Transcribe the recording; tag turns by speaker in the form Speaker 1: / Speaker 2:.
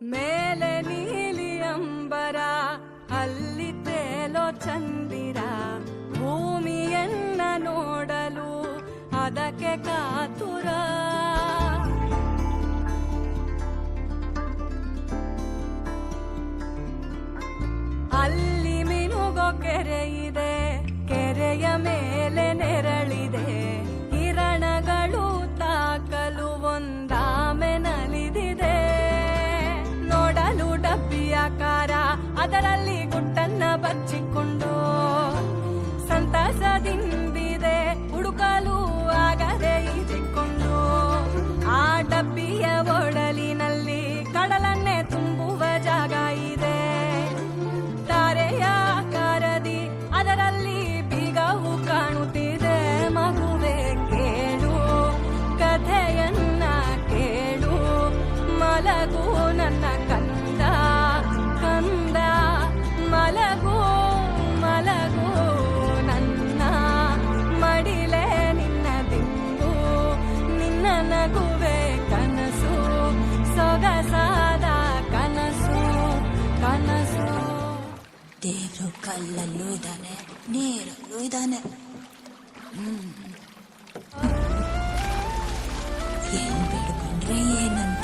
Speaker 1: మేల నీలి అంబరా ಅಲ್ಲಿ ತೇಲೋ ಚಂದಿರ ಭೂಮಿಯನ್ನ ನೋಡಲು ಅದಕ್ಕೆ ಕಾತುರ ಅದರಲ್ಲಿ ಗುಟ್ಟನ್ನ ಬಚ್ಚಿಕೊಂಡು ಸಂತಸದಿಂದ
Speaker 2: ದೇವರು ಕಲ್ಲಲ್ಲೂ ಇದ್ದಾನೆ ನೀರಲ್ಲೂ ಇದ್ದಾನೆ. ಹ್ಮ್. ಏನ್ ಬೇಡ್ಕೊಂಡ್ರೆ ಏನಂತ.